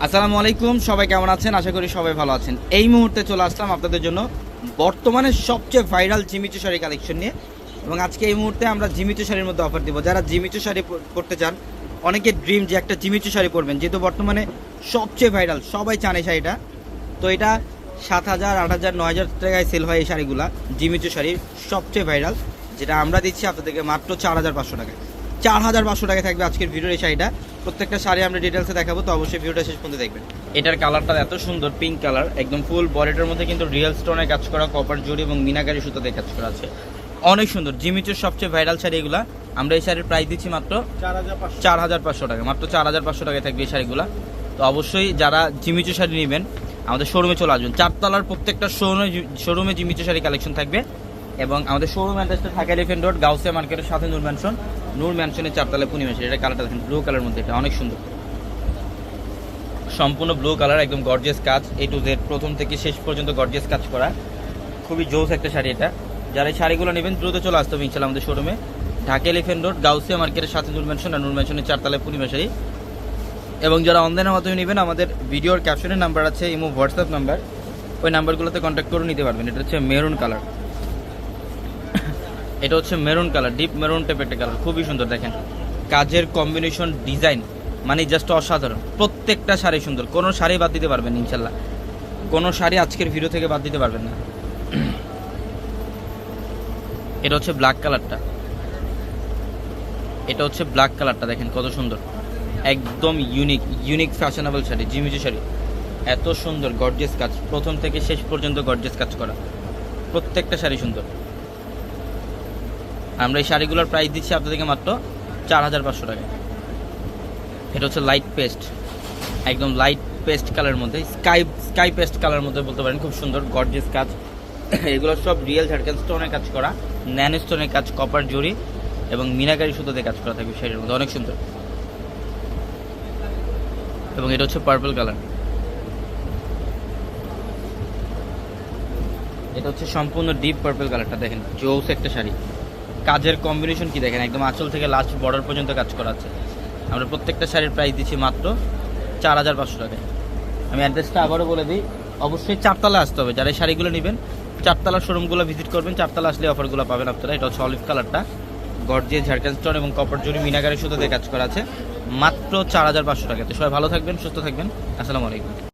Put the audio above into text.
আসসালামু আলাইকুম, সবাই কেমন আছেন? আশা করি সবাই ভালো আছেন। এই মুহূর্তে চলে আসলাম আপনাদের জন্য বর্তমানে সবচেয়ে ভাইরাল জিমিচু শাড়ি কালেকশন নিয়ে। এবং আজকে এই মুহূর্তে আমরা জিমিচু শাড়ির মধ্যে অফার দিব। যারা জিমিচু শাড়ি পর- পরতে চান, অনেকে ড্রিম যে একটা জিমিচু শাড়ি পরবেন। যেহেতু বর্তমানে সবচেয়ে ভাইরাল সবাই চান এই শাড়িটা। তো এটা সাত হাজার, আট হাজার, নয় হাজার টাকায় সেল হয় এই শাড়িগুলা, জিমিচু শাড়ির সবচেয়ে ভাইরাল যেটা আমরা দিচ্ছি আপনাদেরকে মাত্র চার হাজার পাঁচশো টাকায়। চার হাজার পাঁচশো টাকায় থাকবে আজকের ভিডিওর এই শাড়িটা। প্রত্যেকটা শাড়ি আমরা ডিটেলসে দেখাবো তো অবশ্যই ভিডিওটা শেষ পর্যন্ত দেখবেন। এটার কালারটা এত সুন্দর পিঙ্ক কালার একদম ফুল বডিটার মধ্যে কিন্তু রিয়েল স্টোনে কাজ করা কপার জুড়ি এবং মিনাকারি সুতাতে কাজ করা আছে। অনেক সুন্দর জিমিচুর সবচেয়ে ভাইরাল শাড়ি এগুলা। আমরা এই শাড়ির প্রাইস দিচ্ছি মাত্র চার হাজার পাঁচশো। চার হাজার পাঁচশো টাকা মাত্র চার হাজার পাঁচশো টাকায় থাকবে এই শাড়িগুলা। তো অবশ্যই যারা জিমিচু শাড়ি নেবেন আমাদের শোরুমে চলে আসবেন। চারতলার প্রত্যেকটা শোরুমে শোরুমে জিমিচু শাড়ি কালেকশন থাকবে। এবং আমাদের শোরুম অ্যাড্রেসটা ঢাকা এলিফেন্ট রোড গাউসিয়া মার্কেটের সাথে নূর ম্যানশন নূর ম্যানশনের চারতলায় পূর্ণিমা এটা কালারটা দেখেন ব্লু কালার মধ্যে এটা, অনেক সুন্দর। সম্পূর্ণ ব্লু কালার একদম গর্জিয়াস কাজ এ টু জেড প্রথম থেকে শেষ পর্যন্ত গর্জিয়াস কাজ করা। খুবই জোস একটা শাড়ি এটা। যারা এই শাড়িগুলো নেবেন, দ্রুত চলে আসতে হবে ইনশাল্লাহ আমাদের শোরুমে ঢাকা এলিফেন্ট রোড গাউসিয়া মার্কেটের সাথে নূর ম্যানশন আর নূর ম্যানশনের চারতলায় পূর্ণিমা শাড়ি। এবং যারা অনলাইনের মাধ্যমে নেবেন, আমাদের ভিডিওর ক্যাপশনের নাম্বার আছে, ইমো হোয়াটসঅ্যাপ নাম্বার ওই নাম্বারগুলোতে কন্ট্যাক্ট করে নিতে পারবেন। এটা হচ্ছে মেরুন কালার এটা হচ্ছে মেরুন কালার, ডিপ মেরুন টাইপের একটা কালার, খুবই সুন্দর দেখেন। কাজের কম্বিনেশন ডিজাইন মানে জাস্ট অসাধারণ। প্রত্যেকটা শাড়ি সুন্দর, কোনো শাড়ি বাদ দিতে পারবেন ইনশাল্লাহ। কোনো শাড়ি আজকের ভিডিও থেকে বাদ দিতে পারবেন না। এটা হচ্ছে ব্ল্যাক কালারটা। এটা হচ্ছে ব্ল্যাক কালারটা, দেখেন কত সুন্দর। একদম unique unique fashionable sari Jimmy Choo sari. এত সুন্দর গর্জিয়াস কাজ। প্রথম থেকে শেষ পর্যন্ত গর্জিয়াস কাজ করা। প্রত্যেকটা শাড়ি সুন্দর। আমরা এই শাড়িগুলোর প্রাইস দিচ্ছি আপনাদেরকে মাত্র চার হাজার পাঁচশো টাকা। এটা হচ্ছে লাইট পেস্ট একদম লাইট পেস্ট কালারের মধ্যে স্কাই স্কাই পেস্ট কালারের মধ্যে বলতে পারেন, খুব সুন্দর গর্জিয়াস কাজ। এগুলো সব রিয়েল ঝাড়খান স্টোনের কাজ করা, ন্যানো স্টোনের কাজ কপার জড়ি এবং মিনাকারি সুতোতে কাজ করা থাকবে শাড়ির মধ্যে, অনেক সুন্দর। এবং এটা হচ্ছে পার্পল কালার এটা হচ্ছে সম্পূর্ণ ডিপ পার্পল কালারটা দেখেন, জোস একটা শাড়ি। কাজের কম্বিনেশন কি দেখেন? একদম আঁচল থেকে লাস্ট বর্ডার পর্যন্ত কাজ করা আছে। আমরা প্রত্যেকটা শাড়ির প্রাইস দিচ্ছি মাত্র চার হাজার পাঁচশো টাকায়। আমি অ্যাড্রেসটা আবারও বলে দিই। অবশ্যই চারতলা আসতে হবে। যারা এই শাড়িগুলো নেবেন, চারতলা শোরুমগুলো ভিজিট করবেন, চারতলা আসলে অফারগুলো পাবেন আপনারা। এটা হচ্ছে অলিভ কালারটা গর্জিয়ে ঝাড়খান স্টোন এবং কপার জুড়ি মিনাগারি সুতোতে কাজ করা আছে। মাত্র চার হাজার পাঁচশো টাকাতে সবাই ভালো থাকবেন, সুস্থ থাকবেন। আসসালামু আলাইকুম।